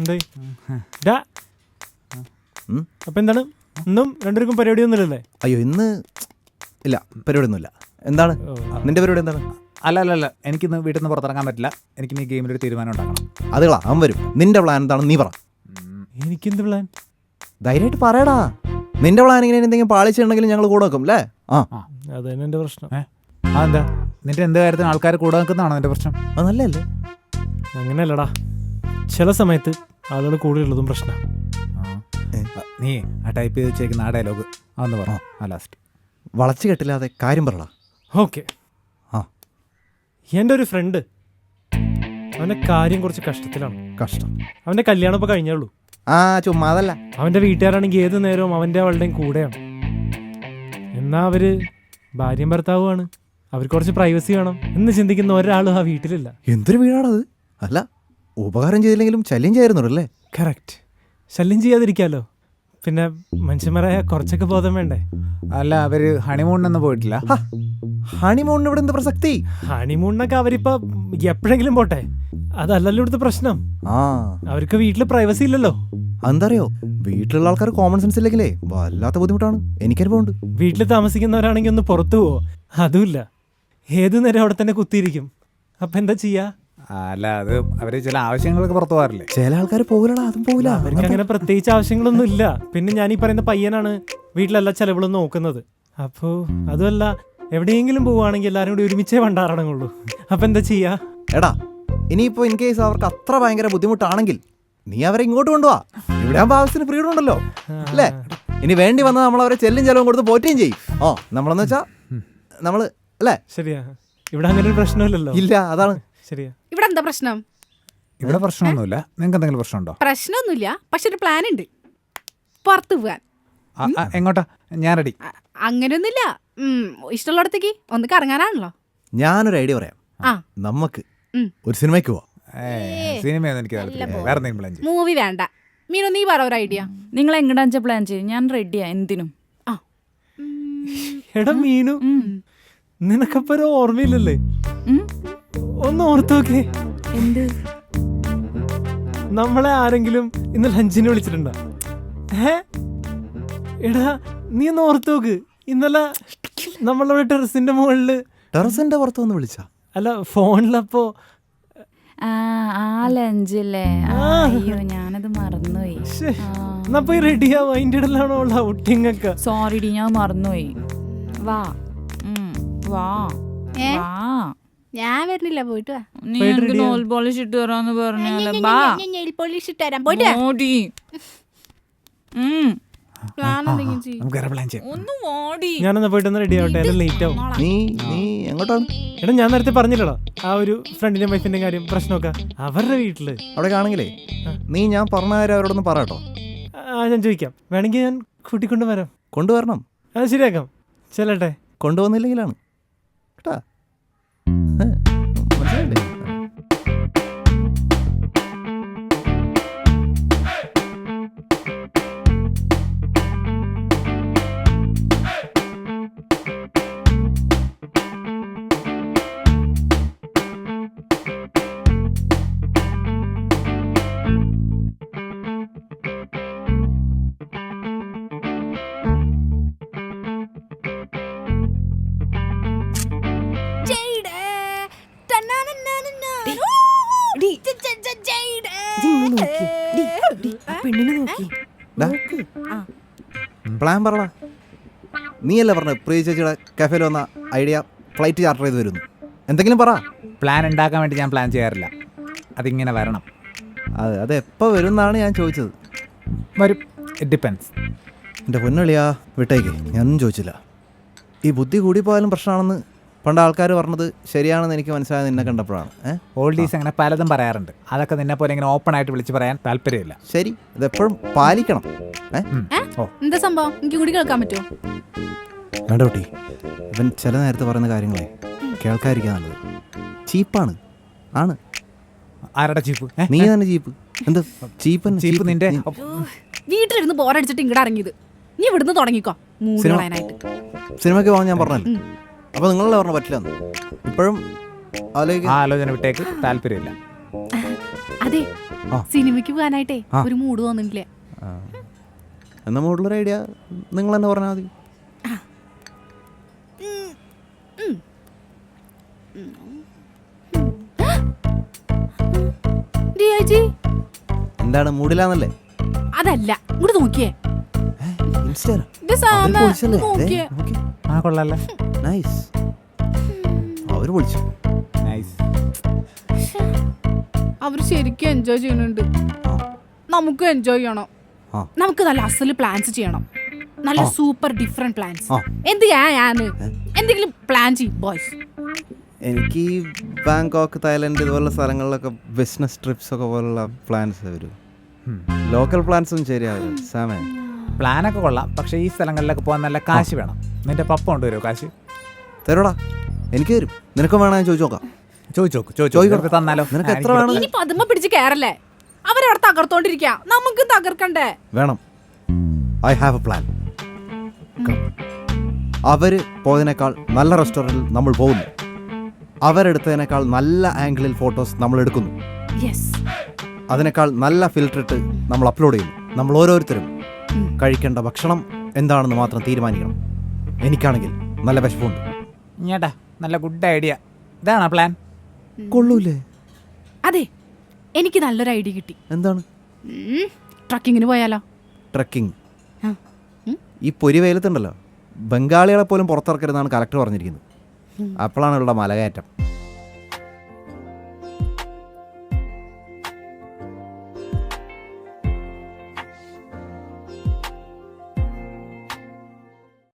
എന്തായി? ഡാ. ഉം? അപ്പൊ എന്താണ്? ഇന്നും രണ്ടുപേർക്കും പരിപാടിയൊന്നുമില്ലല്ലേ അയ്യോ ഇന്ന് ഇല്ല പരിപാടി ഒന്നുമില്ല എന്താണ്. നിന്റെ പരിപാടി എന്താണ്? അല്ല അല്ല അല്ല. എനിക്കിന്ന് വീട്ടിൽ നിന്ന് പുറത്തിറങ്ങാൻ പറ്റില്ല. എനിക്ക് ഈ ഗെയിമിൽ ഒരു തീരുമാനം ഉണ്ടാക്കണം. അതുകളാ അവൻ വരും. നിന്റെ പ്ലാൻ എന്താണ്? നീ പറ. എനിക്കെന്ത് പ്ലാൻ ധൈര്യമായിട്ട് പറയടാ. നിന്റെ പ്ലാൻ ഇങ്ങനെ എന്തെങ്കിലും പാളിച്ചിട്ടുണ്ടെങ്കിൽ ഞങ്ങൾ കൂടെ വെക്കും അല്ലേ ആ. അത് തന്നെ എന്റെ പ്രശ്നം. ആ അതെന്താ നിന്റെ എന്ത് കാര്യത്തിന് ആൾക്കാർ കൂടെ നിൽക്കുന്നതാണോ നിന്റെ പ്രശ്നം? അത് നല്ലല്ലേ അങ്ങനെയല്ലടാ. ചില സമയത്ത് ആളുകൾ കൂടെ ഉള്ളതും പ്രശ്നം? നീ ആ ടൈപ്പ് ചെയ്ത് വെച്ചേക്കുന്ന ആ ഡയലോഗ് അതൊന്ന് പറ. ആ. ലാസ്റ്റ് വളച്ചു കെട്ടില്ലാതെ കാര്യം പറടാ ഓക്കെ. ആ. എന്റെ ഒരു ഫ്രണ്ട് അവന്റെ കാര്യം കുറച്ച് കഷ്ടത്തിലാണ്. കഷ്ടം. അവന്റെ കല്യാണം ഇപ്പോൾ കഴിഞ്ഞേ ഉള്ളൂ. ആ ചുമ്മാതല്ല. അവന്റെ വീട്ടുകാരാണെങ്കിൽ ഏത് നേരവും അവന്റെ അവളുടെയും കൂടെയാണ്. എന്നാ അവർ ഭാര്യയും ഭർത്താവുമാണ്. അവർക്ക് കുറച്ച് പ്രൈവസി വേണം എന്ന് ചിന്തിക്കുന്ന ഒരാളും ആ വീട്ടിലില്ല. എന്തൊരു വീടാണത്? അല്ല ഉപകാരം ചെയ്തില്ലെങ്കിലും ശല്യം ചെയ്യായിരുന്നു അല്ലേ കറക്റ്റ് ശല്യം ചെയ്യാതിരിക്കാലോ. പിന്നെ മനുഷ്യന്മാരായ കുറച്ചൊക്കെ ബോധം വേണ്ടേ? അല്ല അവർ ഹണിമൂണിനൊന്നും പോയിട്ടില്ല. ഹണിമൂണിന് ഇവിടെ എന്ത് പ്രസക്തി? ഹണിമൂണിനൊക്കെ അവരിപ്പോ എപ്പോഴെങ്കിലും പോട്ടെ. അതല്ലല്ലോ ഇവിടുത്തെ പ്രശ്നം. ആ. അവർക്ക് വീട്ടിൽ പ്രൈവസി ഇല്ലല്ലോ. അതെന്തറിയോ? വീട്ടിലുള്ള ആൾക്കാർ കോമൺ സെൻസ് ഇല്ലെങ്കിലേ വല്ലാത്ത ബുദ്ധിമുട്ടാണ്. എനിക്കനുഭവമുണ്ട്. വീട്ടിൽ താമസിക്കുന്നവരാണെങ്കിൽ ഒന്ന് പുറത്തു പോവോ? അതുമില്ല. ഏതു നേരം അവിടെ തന്നെ കുത്തിയിരിക്കും. അപ്പൊ എന്താ ചെയ്യാ? അല്ല അത് അവർ ചില ആവശ്യങ്ങളൊക്കെ പുറത്തു പോകാറില്ലേ? ചില ആൾക്കാർ പോകില്ലടാ അതും പോകില്ല അവർക്ക് അങ്ങനെ പ്രത്യേകിച്ച് ആവശ്യങ്ങളൊന്നും ഇല്ല പിന്നെ ഞാൻ ഈ പറയുന്ന പയ്യനാണ് വീട്ടിലെല്ലാം ചെലവുകളും നോക്കുന്നത്. അപ്പോ അതുമല്ല എവിടെയെങ്കിലും പോവുകയാണെങ്കിൽ എല്ലാവരും കൂടി ഒരുമിച്ചേ പണ്ടാറടങ്ങുള്ളൂ അപ്പൊ എന്താ ചെയ്യാ? എടാ ഇനിയിപ്പോ ഇൻ കേസ് അവർക്ക് അത്ര ഭയങ്കര ബുദ്ധിമുട്ടാണെങ്കിൽ നീ അവരെ ഇങ്ങോട്ട് കൊണ്ടുപോവാ ഇവിടെ ആ ആവശ്യത്തിന് ഫ്രീഡം ഉണ്ടല്ലോ. അല്ലേ? ഇനി വേണ്ടി വന്നാൽ നമ്മൾ അവരെ ചെല്ലും ചെലവും കൊടുത്ത് പോറ്റുകയും ചെയ്യും. ഓ നമ്മളെന്ന് വെച്ചാ നമ്മൾ അല്ലേ? ശരിയാ. ഇവിടെ അങ്ങനെ ഒരു പ്രശ്നമില്ലല്ലോ. ഇല്ല അതാണ്. ശരിയാ. ഇവിടെ എന്താ പ്രശ്നം? ഇവിടെ പ്രശ്നമൊന്നുമില്ല. നിങ്ങൾക്ക് എന്തെങ്കിലും പ്രശ്നമുണ്ടോ? പ്രശ്നമൊന്നുമില്ല. പക്ഷെ ഒരു പ്ലാൻ ഉണ്ട് പുറത്ത് ആ, ആ, എങ്ങോട്ടാ? ഞാൻ റെഡി. അ- അങ്ങനെയൊന്നുമില്ല. ഉം, ഇഷ്ടമുള്ളിടത്തേക്ക് ഒന്ന് കറങ്ങാനാണല്ലോ. ഞാനൊരു ഐഡിയ പറയാം. ആ. നമുക്ക് ഉം. ഒരു സിനിമയ്ക്ക് പോവാം. സിനിമയൊന്നും എനിക്ക് താല്പര്യമില്ല. വേറെ എന്തെങ്കിലും പ്ലാൻ ചെയ്യും. മൂവി വേണ്ട. മീനു നീ പറ ഒരു ഐഡിയ നിങ്ങൾ എങ്ങടാച്ച പ്ലാൻ ചെയ്യും? ഞാൻ റെഡിയാ എന്തിനും. ആ. എടാ മീനു. നിനക്കപ്പോ ഒരു ഓർമ്മയില്ലല്ലേ? ഒന്ന് ഓർത്തോക്കേ എന്ത്? നമ്മളെ ആരെങ്കിലും ഇന്ന് ലഞ്ചിന് വിളിച്ചിട്ടുണ്ടോ? ഏ? എടാ നീ ഒന്ന് ഓർത്തോക്ക് ഇന്നലെ നമ്മളവിടെ ടെറസിന്റെ മുകളിൽ ടെറസിന്റെ പുറത്തൊന്ന് വിളിച്ചാ. അല്ല ഫോണിലപ്പോ ആ ആ ലഞ്ചല്ലേ? ആ, ആ. അയ്യോ ഞാനത് മറന്നുപോയി. എന്നാ പോയി റെഡിയാവും അതിന്റെ ഇടയിലാണോ ഉള്ള ഔട്ടിംഗ് ഒക്കെ? സോറി ഡി ഞാൻ മറന്നുപോയി. വാ. ഉം, വാ? വാ. ഞാൻ വരുന്നില്ല പോയിട്ട് വാ. നീ എനിക്ക് നോൽ പോളിഷ് ഇട്ട് തരാന്ന് പറഞ്ഞാലേ ബാ പോളിഷ് ഇട്ട് തരാം. പോയിട്ട് ഒന്ന് ഓടി. ഞാനെന്നാ പോയിട്ട് റെഡി ആവട്ടെ ലേറ്റ് ആവും. നീ നീ എങ്ങോട്ടാണ് എടാ ഞാൻ നേരത്തെ പറഞ്ഞില്ലടാ ആ ഒരു ഫ്രണ്ടിന്റെ വൈഫിന്റെ കാര്യം പ്രശ്നമൊക്കെ. അവരുടെ വീട്ടിൽ. അവിടെ കാണെങ്കിലേ നീ ഞാൻ പറഞ്ഞ കാര്യം അവരോടൊന്ന് പറയട്ടോ. ആ ഞാൻ ചോദിക്കാം. വേണമെങ്കിൽ ഞാൻ കൂട്ടിക്കൊണ്ട് വരാം. കൊണ്ടുവരണം. അത് ശരിയാക്കാം. ചെല്ലട്ടെ. കൊണ്ടുവന്നില്ലെങ്കിലാണ്. കേട്ടാ? പ്ലാൻ പറടാ. നീയല്ലേ പറഞ്ഞ പ്രിയ ചേച്ചിയുടെ കഫേയിൽ വന്ന ഐഡിയ ഫ്ലൈറ്റ് ചാർട്ടർ ചെയ്ത് വരുന്നു എന്തെങ്കിലും പറ. പ്ലാൻ ഉണ്ടാക്കാൻ വേണ്ടി ഞാൻ പ്ലാൻ ചെയ്യാറില്ല. അതിങ്ങനെ വരണം. അത് അത് എപ്പോൾ വരും എന്നാണ് ഞാൻ ചോദിച്ചത്. വരും. ഇറ്റ് ഡിപ്പെൻസ് എന്റെ പൊന്നളിയാ വിട്ടേക്ക്. ഞാനൊന്നും ചോദിച്ചില്ല. ഈ ബുദ്ധി കൂടിപ്പോയാലും പ്രശ്നമാണെന്ന് പണ്ട് ആൾക്കാർ പറഞ്ഞത് ശരിയാണെന്ന് എനിക്ക് മനസ്സിലായത് നിന്നെ കണ്ടപ്പോഴാണ്. ഏ? ഓൾഡീസ് അങ്ങനെ പലതും പറയാറുണ്ട്. അതൊക്കെ നിന്നെ പോലെ ഇങ്ങനെ ഓപ്പൺ ആയിട്ട് വിളിച്ച് പറയാൻ താല്പര്യമില്ല. ശരി ഇതെപ്പോഴും പാലിക്കണം? എന്താ സംഭവം? എനിക്ക് കൂടി കേൾക്കാൻ പറ്റുമോ വേണ്ട കുട്ടി. ഇവൻ ചില നേരത്ത് പറയുന്ന കാര്യങ്ങളെ കേൾക്കാതിരിക്കാൻ നല്ലത്. ചീപ്പാണ്. ആണ്. ആരുടെ ചീപ്പ്? ഏ? നീ തന്നെ ചീപ്പ്. എന്താ? ചീപ്പൻ ചീപ്പ് നിന്റെ? വീട്ടിലിരുന്ന് ബോറടിച്ചിട്ട് ഇങ്ങോട്ട് ഇറങ്ങിയത്. നീ ഇവിടുന്ന് തുടങ്ങിക്കോ. മൂട് സിനിമ- കളയാനായിട്ട് സിനിമയ്ക്ക് പോകാൻ ഞാൻ പറഞ്ഞല്ലോ? ഉം. അപ്പൊ നിങ്ങളല്ലേ പറഞ്ഞു പറ്റില്ല? ഇപ്പോഴും ആലോചിക്ക. ആ ആലോചന വിട്ടേക്ക് താല്പര്യമില്ല. അതെ ആ. സിനിമയ്ക്ക് പോകാനായിട്ടേ ആ. ഒരു മൂഡ് തോന്നുന്നില്ല എന്നാ മോഡുള്ളൊരു ഐഡിയ. നിങ്ങൾ തന്നെ പറഞ്ഞാൽ മതി ഡിയാജി എന്താണ് മൂഡിലാന്നല്ലേ അതല്ല ഇങ്ങോട്ട് നോക്കിയേ. ഇൻസ്റ്റാ ഇത് സാമ നോക്കിയേ. ആ കൊള്ളാല്ലേ നൈസ് അവർ വിളിച്ചു നൈസ് അവർ ശരിക്കും എൻജോയ് ചെയ്യുന്നുണ്ട്. നമുക്ക് എൻജോയ് ചെയ്യണം. നമുക്ക് നല്ല അസൽ പ്ലാൻസ് ചെയ്യണം. നല്ല സൂപ്പർ ഡിഫറെന്റ് പ്ലാൻസ്. എന്ത് ചെയ്യാന് ഞാൻ? എന്തെങ്കിലും പ്ലാൻ ചെയ്യും ബോയ്സ് എനിക്ക് ഈ ബാങ്കോക്ക് തായ്ലൻഡ് ഇതുപോലുള്ള സ്ഥലങ്ങളിലൊക്കെ ബിസിനസ് ട്രിപ്സ് ഒക്കെ പോലുള്ള പ്ലാൻസ് വരും. ലോക്കൽ പ്ലാൻസ് ഒന്നും ശരിയാവില്ല. സാമേ പ്ലാനൊക്കെ കൊള്ളാം. പക്ഷേ ഈ സ്ഥലങ്ങളിലൊക്കെ പോകാൻ നല്ല കാശ് വേണം. നിന്റെ പപ്പ കൊണ്ടുവരുമോ കാശ്? തരോടാ എനിക്ക് തരും. നിനക്കും വേണം ഞാൻ ചോദിച്ചു നോക്കാം. ചോദിച്ചോക്ക് ചോദിച്ചു ചോദിക്കണം. തന്നാലോ? നിനക്ക് എത്ര വേണം? ഇനി പതുമ പിടിച്ച് കയറല്ലേ അവരവിടെ തകർത്തോണ്ടിരിക്ക. നമുക്ക് തകർക്കണ്ടേ? വേണം. ഐ ഹാവ് എ പ്ലാൻ അവർ പോയതിനേക്കാൾ നല്ല റെസ്റ്റോറന്റിൽ നമ്മൾ പോകുന്നു. അവരെടുത്തതിനേക്കാൾ നല്ല ആംഗിളിൽ ഫോട്ടോസ് നമ്മൾ എടുക്കുന്നു. യെസ് അതിനേക്കാൾ നല്ല ഫിൽറ്റർ ഇട്ട് നമ്മൾ അപ്ലോഡ് ചെയ്യുന്നു. നമ്മൾ ഓരോരുത്തരും കഴിക്കേണ്ട ഭക്ഷണം എന്താണെന്ന് മാത്രം തീരുമാനിക്കണം. എനിക്കാണെങ്കിൽ നല്ല വിശപ്പുണ്ട്. ഇങ്ങേട്ടാ നല്ല ഗുഡ് ഐഡിയ ഇതാണോ പ്ലാൻ കൊള്ളൂലേ? അതെ എനിക്ക് നല്ലൊരു ഐഡിയ കിട്ടി. എന്താണ്? ട്രക്കിങ്ങിന് പോയാലോ? ട്രക്കിംഗ് ആ. ഈ പൊരി വെയിലത്തുണ്ടല്ലോ. ബംഗാളികളെ പോലും പുറത്തിറക്കരുതെന്നാണ് കലക്ടർ പറഞ്ഞിരിക്കുന്നത്. അപ്പോഴാണ് ഇവിടെ മലകയറ്റം.